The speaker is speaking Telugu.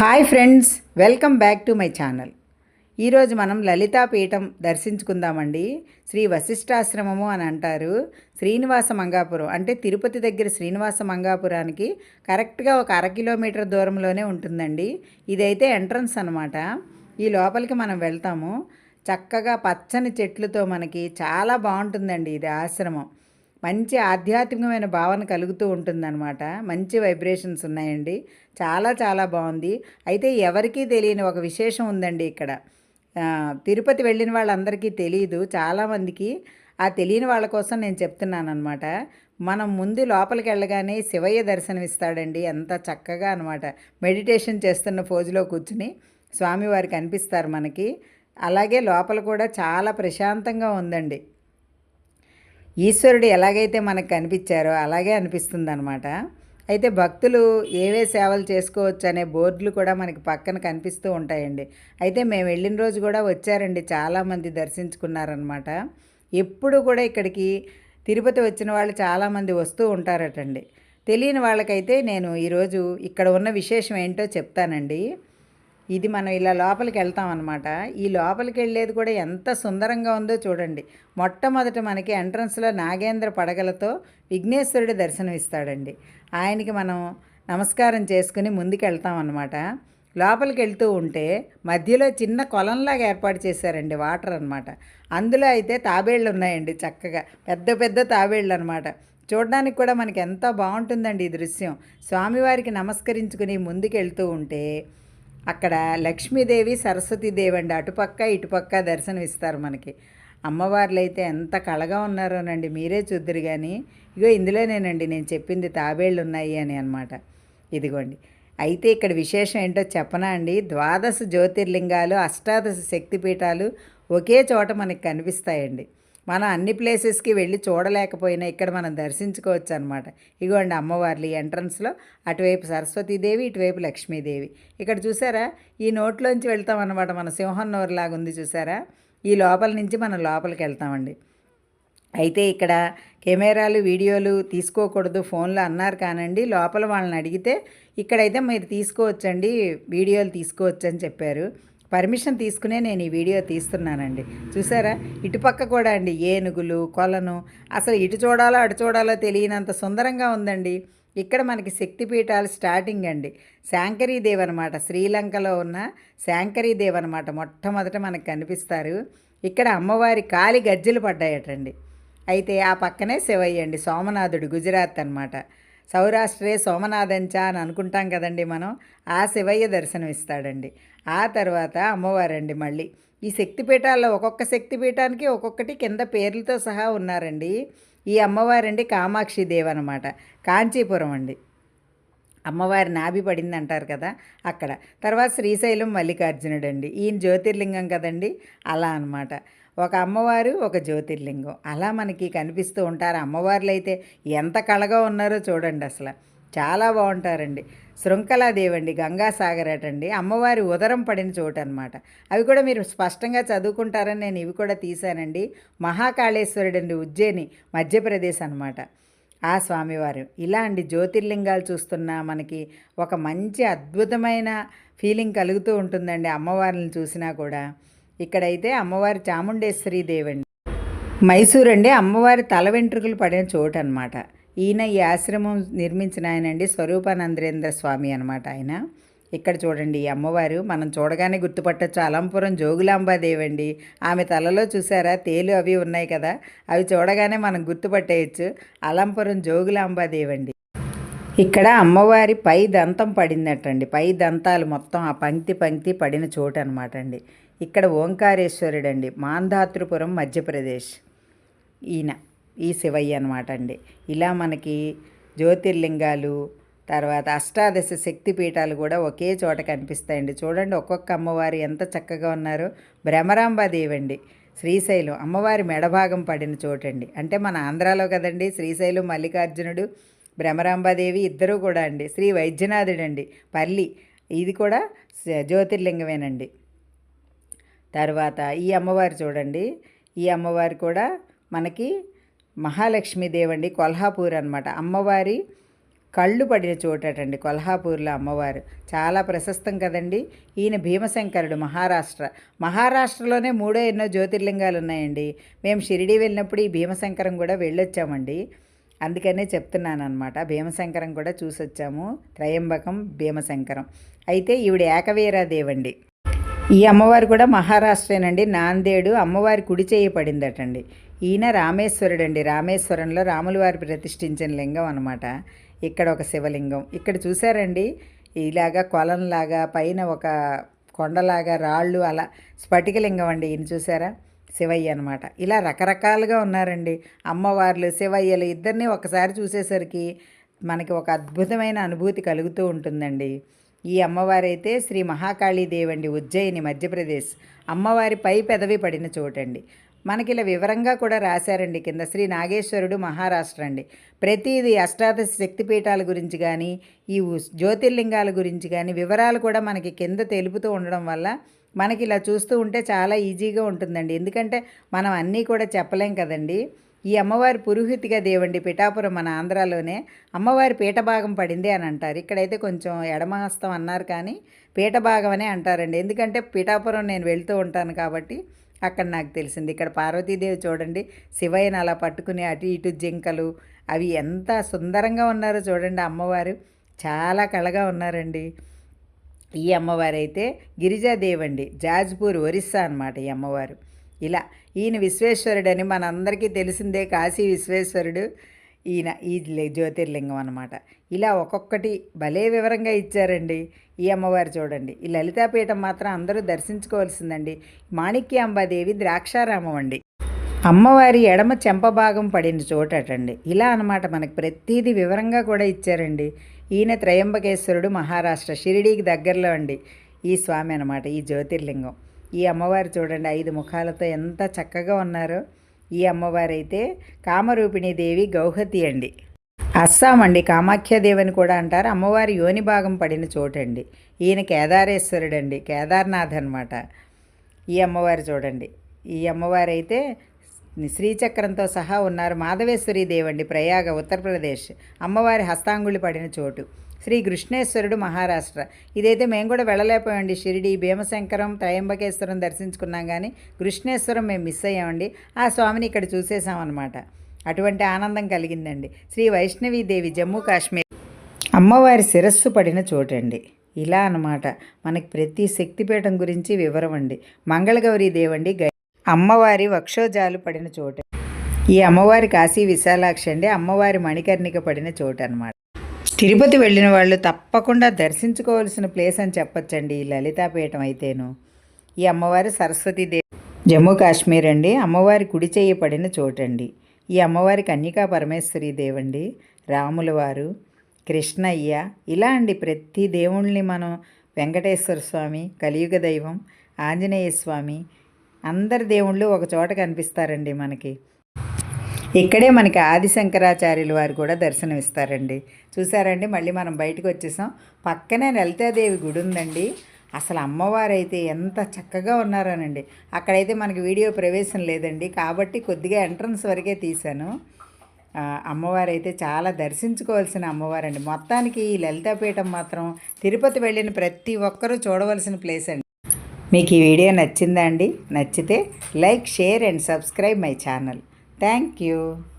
Hi friends welcome back to my channel. ఈరోజు మనం లలితాపీఠం దర్శించుకుందామండి. శ్రీ వశిష్ఠాశ్రమము అని అంటారు. శ్రీనివాస మంగాపురం అంటే తిరుపతి దగ్గర శ్రీనివాస మంగాపురానికి కరెక్ట్గా ఒక అర కిలోమీటర్ దూరంలోనే ఉంటుందండి. ఇదైతే ఎంట్రన్స్ అనమాట ఈ లోపలికి మనం వెళ్తాము. చక్కగా పచ్చని చెట్లతో మనకి చాలా బాగుంటుందండి ఇది ఆశ్రమం. మంచి ఆధ్యాత్మికమైన భావన కలుగుతూ ఉంటుందన్నమాట. మంచి వైబ్రేషన్స్ ఉన్నాయండి. చాలా చాలా బాగుంది. అయితే ఎవరికీ తెలియని ఒక విశేషం ఉందండి ఇక్కడ. తిరుపతి వెళ్ళిన వాళ్ళందరికీ తెలియదు చాలామందికి ఆ తెలియని వాళ్ళ కోసం నేను చెప్తున్నాను అనమాట మనం ముందు లోపలికి వెళ్ళగానే శివయ్య దర్శనం ఇస్తాడండి. ఎంత చక్కగా అనమాట మెడిటేషన్ చేస్తున్న ఫోజులో కూర్చుని స్వామివారికి కనిపిస్తారు మనకి. అలాగే లోపల కూడా చాలా ప్రశాంతంగా ఉందండి. ఈశ్వరుడు ఎలాగైతే మనకు కనిపించారో అలాగే అనిపిస్తుంది అనమాట అయితే భక్తులు ఏవే సేవలు చేసుకోవచ్చు అనే బోర్డులు కూడా మనకి పక్కన కనిపిస్తూ ఉంటాయండి. అయితే మేము వెళ్ళిన రోజు కూడా వచ్చారండి చాలామంది దర్శించుకున్నారనమాట ఎప్పుడు కూడా ఇక్కడికి తిరుపతి వచ్చిన వాళ్ళు చాలామంది వస్తూ ఉంటారటండి. తెలియని వాళ్ళకైతే నేను ఈరోజు ఇక్కడ ఉన్న విశేషం ఏంటో చెప్తానండి. ఇది మనం ఇలా లోపలికి వెళ్తాం అనమాట ఈ లోపలికి వెళ్ళేది కూడా ఎంత సుందరంగా ఉందో చూడండి. మొట్టమొదట మనకి ఎంట్రన్స్లో నాగేంద్ర పడగలతో విఘ్నేశ్వరుడి దర్శనం ఇస్తాడండి. ఆయనకి మనం నమస్కారం చేసుకుని ముందుకు వెళ్తాం అనమాట లోపలికి వెళ్తూ ఉంటే మధ్యలో చిన్న కొలంలాగా ఏర్పాటు చేశారండి వాటర్ అనమాట అందులో అయితే తాబేళ్ళు ఉన్నాయండి చక్కగా. పెద్ద పెద్ద తాబేళ్ళు అనమాట చూడడానికి కూడా మనకి ఎంత బాగుంటుందండి ఈ దృశ్యం. స్వామివారికి నమస్కరించుకుని ముందుకు వెళ్తూ ఉంటే అక్కడ లక్ష్మీదేవి సరస్వతీదేవి అండి. అటుపక్క ఇటుపక్క దర్శనం ఇస్తారు మనకి. అమ్మవార్లు అయితే ఎంత కళగా ఉన్నారోనండి. మీరే చూద్దరు కానీ ఇగో ఇందులోనేనండి నేను చెప్పింది తాబేళ్ళు ఉన్నాయి అని అనమాట ఇదిగోండి. అయితే ఇక్కడ విశేషం ఏంటో చెప్పనా అండి? ద్వాదశ జ్యోతిర్లింగాలు అష్టాదశ శక్తిపీఠాలు ఒకే చోట మనకి కనిపిస్తాయండి. మనం అన్ని ప్లేసెస్కి వెళ్ళి చూడలేకపోయినా ఇక్కడ మనం దర్శించుకోవచ్చు అనమాట ఇగోండి అమ్మవార్లు ఎంట్రన్స్లో. అటువైపు సరస్వతీదేవి ఇటువైపు లక్ష్మీదేవి. ఇక్కడ చూసారా? ఈ నోట్లోంచి వెళ్తాం అనమాట మన సింహం నోరులాగా ఉంది చూసారా? ఈ లోపల నుంచి మనం లోపలికి వెళ్తామండి. అయితే ఇక్కడ కెమెరాలు వీడియోలు తీసుకోకూడదు ఫోన్లో అన్నారు కానండి. లోపల వాళ్ళని అడిగితే ఇక్కడైతే మీరు తీసుకోవచ్చండి వీడియోలు తీసుకోవచ్చు అని చెప్పారు. పర్మిషన్ తీసుకునే నేను ఈ వీడియో తీస్తున్నానండి. చూసారా? ఇటుపక్క కూడా అండి ఏనుగులు కొలను. అసలు ఇటు చూడాలో అటు చూడాలో తెలియనంత సుందరంగా ఉందండి. ఇక్కడ మనకి శక్తిపీఠాలు స్టార్టింగ్ అండి. శాంకరీదేవి అనమాట శ్రీలంకలో ఉన్న శాంకరీదేవి అనమాట మొట్టమొదట మనకు కనిపిస్తారు. ఇక్కడ అమ్మవారి కాలి గజ్జెలు పడ్డాయటండి. అయితే ఆ పక్కనే శివయ్య అండి సోమనాథుడు గుజరాత్ అనమాట సౌరాష్ట్రే సోమనాథంచ అని అనుకుంటాం కదండి మనం. ఆ శివయ్య దర్శనం ఇస్తాడండి ఆ తర్వాత అమ్మవారండి మళ్ళీ. ఈ శక్తిపీఠాల్లో ఒక్కొక్క శక్తిపీఠానికి ఒక్కొక్కటి కింద పేర్లతో సహా ఉన్నారండి. ఈ అమ్మవారండి కామాక్షి దేవి అనమాట కాంచీపురం అండి. అమ్మవారి నాభి పడింది అంటారు కదా అక్కడ. తర్వాత శ్రీశైలం మల్లికార్జునుడు అండి ఈయన జ్యోతిర్లింగం కదండి? అలా అనమాట ఒక అమ్మవారు ఒక జ్యోతిర్లింగం. అలా మనకి కనిపిస్తూ ఉంటారు అమ్మవార్లు అయితే ఎంత కళగా ఉన్నారో చూడండి అసలు. చాలా బాగుంటారండి. శృంఖలాదేవి అండి గంగాసాగర్ అటండి అమ్మవారి ఉదరం పడిన చోటు అనమాట అవి కూడా మీరు స్పష్టంగా చదువుకుంటారని నేను ఇవి కూడా తీశానండి. మహాకాళేశ్వరుడు అండి ఉజ్జయిని మధ్యప్రదేశ్ అనమాట ఆ స్వామివారు. ఇలా అండి జ్యోతిర్లింగాలు చూస్తున్నా మనకి ఒక మంచి అద్భుతమైన ఫీలింగ్ కలుగుతూ ఉంటుందండి అమ్మవారిని చూసినా కూడా. ఇక్కడైతే అమ్మవారి చాముండేశ్వరి దేవండి. మైసూర్ అండి అమ్మవారి తల వెంట్రుకలు పడిన చోటు అనమాట ఈయన ఈ ఆశ్రమం నిర్మించిన ఆయన అండి స్వరూపానందేంద్ర స్వామి అనమాట ఆయన. ఇక్కడ చూడండి అమ్మవారు మనం చూడగానే గుర్తుపట్టచ్చు. అలంపురం జోగులాంబాదేవి అండి ఆమె తలలో చూసారా? తేలు అవి ఉన్నాయి కదా? అవి చూడగానే మనం గుర్తుపట్టేయచ్చు. అలంపురం జోగులాంబాదేవి అండి ఇక్కడ అమ్మవారి పై దంతం పడిందటండి. పై దంతాలు మొత్తం ఆ పంక్తి పంక్తి పడిన చోటు అనమాట అండి ఇక్కడ ఓంకారేశ్వరుడు అండి మాంధాతృపురం మధ్యప్రదేశ్. ఈయన ఈ శివయ్య అనమాట అండి ఇలా మనకి జ్యోతిర్లింగాలు తర్వాత అష్టాదశ శక్తిపీఠాలు కూడా ఒకే చోట కనిపిస్తాయండి. చూడండి ఒక్కొక్క అమ్మవారు ఎంత చక్కగా ఉన్నారో. భ్రమరాంబాదేవి అండి శ్రీశైలం. అమ్మవారి మెడభాగం పడిన చోటండి. అంటే మన ఆంధ్రాలో కదండి శ్రీశైలం మల్లికార్జునుడు భ్రమరాంబాదేవి ఇద్దరూ కూడా అండి. శ్రీ వైద్యనాథుడు అండి పల్లి. ఇది కూడా జ్యోతిర్లింగమేనండి. తర్వాత ఈ అమ్మవారు చూడండి ఈ అమ్మవారు కూడా మనకి మహాలక్ష్మీదేవి అండి కొల్హాపూర్ అనమాట అమ్మవారి కళ్ళు పడిన చోటటండి కొల్హాపూర్లో అమ్మవారు. చాలా ప్రశస్తం కదండి. ఈయన భీమశంకరుడు మహారాష్ట్ర. మహారాష్ట్రలోనే మూడో ఎన్నో జ్యోతిర్లింగాలు ఉన్నాయండి మేము షిరిడి వెళ్ళినప్పుడు ఈ భీమశంకరం కూడా వెళ్ళొచ్చామండి. అందుకనే చెప్తున్నాను అనమాట భీమశంకరం కూడా చూసొచ్చాము. త్రయంబకం భీమశంకరం. అయితే ఈవిడ ఏకవీరాదేవండి ఈ అమ్మవారు కూడా మహారాష్ట్రేనండి. నాందేడు అమ్మవారి కుడి చేయి పడిందటండి. ఈయన రామేశ్వరుడు అండి రామేశ్వరంలో రాములవారి ప్రతిష్ఠించిన లింగం అనమాట ఇక్కడ ఒక శివలింగం. ఇక్కడ చూసారండి ఇలాగా కొలంలాగా పైన ఒక కొండలాగా రాళ్ళు అలా స్ఫటికలింగం అండి. ఈయన చూసారా శివయ్య అనమాట ఇలా రకరకాలుగా ఉన్నారండి. అమ్మవార్లు శివయ్యలు ఇద్దరిని ఒకసారి చూసేసరికి మనకి ఒక అద్భుతమైన అనుభూతి కలుగుతూ ఉంటుందండి. ఈ అమ్మవారైతే శ్రీ మహాకాళీదేవి అండి ఉజ్జయిని మధ్యప్రదేశ్. అమ్మవారి పై పెదవి పడిన చోటండి. మనకి ఇలా వివరంగా కూడా రాశారండి. కింద శ్రీ నాగేశ్వరుడు మహారాష్ట్ర అండి ప్రతిదీ అష్టాదశ శక్తిపీఠాల గురించి కానీ ఈ జ్యోతిర్లింగాల గురించి కానీ వివరాలు కూడా మనకి కింద తెలుపుతూ ఉండడం వల్ల మనకి ఇలా చూస్తూ ఉంటే చాలా ఈజీగా ఉంటుందండి. ఎందుకంటే మనం అన్నీ కూడా చెప్పలేం కదండి. ఈ అమ్మవారి పురోహితిగా దేవండి పిఠాపురం మన ఆంధ్రాలోనే అమ్మవారి పీఠభాగం పడింది అని అంటారు. ఇక్కడైతే కొంచెం ఎడమహస్తం అన్నారు కానీ పీఠభాగం అనే అంటారండి. ఎందుకంటే పిఠాపురం నేను వెళ్తూ ఉంటాను కాబట్టి అక్కడ నాకు తెలిసింది. ఇక్కడ పార్వతీదేవి చూడండి శివయ్యను అలా పట్టుకుని అటు ఇటు జింకలు అవి ఎంత సుందరంగా ఉన్నారో చూడండి అమ్మవారు. చాలా కళగా ఉన్నారండి. ఈ అమ్మవారు అయితే గిరిజాదేవి అండి జాజ్పూర్ ఒరిస్సా అన్నమాట ఈ అమ్మవారు. ఇలా ఈయన విశ్వేశ్వరుడని మనందరికీ తెలిసిందే కాశీ విశ్వేశ్వరుడు. ఈయన ఈ జ్యోతిర్లింగం అనమాట ఇలా ఒక్కొక్కటి భలే వివరంగా ఇచ్చారండి. ఈ అమ్మవారు చూడండి. ఈ లలితాపీఠం మాత్రం అందరూ దర్శించుకోవాల్సిందండి. మాణిక్యాంబాదేవి ద్రాక్షారామం అండి. అమ్మవారి ఎడమ చెంపభాగం పడిన చోటటండి. ఇలా అనమాట మనకు ప్రతిదీ వివరంగా కూడా ఇచ్చారండి. ఈయన త్రయంబకేశ్వరుడు మహారాష్ట్ర షిరిడీకి దగ్గరలో అండి. ఈ స్వామి అనమాట ఈ జ్యోతిర్లింగం. ఈ అమ్మవారు చూడండి ఐదు ముఖాలతో ఎంత చక్కగా ఉన్నారో. ఈ అమ్మవారు అయితే కామరూపిణీ దేవి గౌహతి అండి. అస్సాం అండి కామాఖ్యాదేవని కూడా అంటారు. అమ్మవారి యోని భాగం పడిన చోటండి. ఈయన కేదారేశ్వరుడు అండి కేదార్నాథ్ అనమాట ఈ అమ్మవారు చూడండి ఈ అమ్మవారు అయితే శ్రీచక్రంతో సహా ఉన్నారు. మాధవేశ్వరి దేవండి ప్రయాగ ఉత్తరప్రదేశ్. అమ్మవారి హస్తాంగుళి పడిన చోటు. శ్రీ కృష్ణేశ్వరుడు మహారాష్ట్ర. ఇదైతే మేము కూడా వెళ్ళలేకపోయామండి. షిరిడి భీమశంకరం త్రయంబకేశ్వరం దర్శించుకున్నాం కానీ కృష్ణేశ్వరం మేము మిస్ అయ్యామండి. ఆ స్వామిని ఇక్కడ చూసేసామన్నమాట అటువంటి ఆనందం కలిగిందండి. శ్రీ వైష్ణవీదేవి జమ్మూ కాశ్మీర్. అమ్మవారి శిరస్సు పడిన చోటండి. ఇలా అన్నమాట. మనకి ప్రతి శక్తిపీఠం గురించి వివరం అండి. మంగళగౌరీ దేవండి అమ్మవారి వక్షోజాలు పడిన చోట. ఈ అమ్మవారి కాశీ విశాలాక్షి అండి. అమ్మవారి మణికర్ణిక పడిన చోటు అనమాట తిరుపతి వెళ్ళిన వాళ్ళు తప్పకుండా దర్శించుకోవాల్సిన ప్లేస్ అని చెప్పొచ్చండి ఈ లలితాపీఠం అయితేను. ఈ అమ్మవారి సరస్వతీదేవి జమ్మూ కాశ్మీర్ అండి. అమ్మవారి కుడి చేయి పడిన చోటండి. ఈ అమ్మవారి కన్యకా పరమేశ్వరి దేవండి. రాములవారు కృష్ణయ్య ఇలా అండి ప్రతి దేవుణ్ణి మనం వెంకటేశ్వర స్వామి కలియుగ దైవం ఆంజనేయ స్వామి అందరి దేవుళ్ళు ఒక చోట కనిపిస్తారండి మనకి. ఇక్కడే మనకి ఆది శంకరాచార్యులు వారు కూడా దర్శనమిస్తారండి. చూసారండి? మళ్ళీ మనం బయటకు వచ్చేసాం. పక్కనే లలితాదేవి గుడి ఉందండి. అసలు అమ్మవారు అయితే ఎంత చక్కగా ఉన్నారనండి. అక్కడైతే మనకి వీడియో ప్రవేశం లేదండి. కాబట్టి కొద్దిగా ఎంట్రన్స్ వరకే తీశాను. అమ్మవారు అయితే చాలా దర్శించుకోవాల్సిన అమ్మవారండి. మొత్తానికి ఈ లలితాపీఠం మాత్రం తిరుపతి వెళ్ళిన ప్రతి ఒక్కరూ చూడవలసిన ప్లేస్ అండి. మీకు ఈ వీడియో నచ్చిందా అండి? నచ్చితే like share and subscribe my channel. Thank you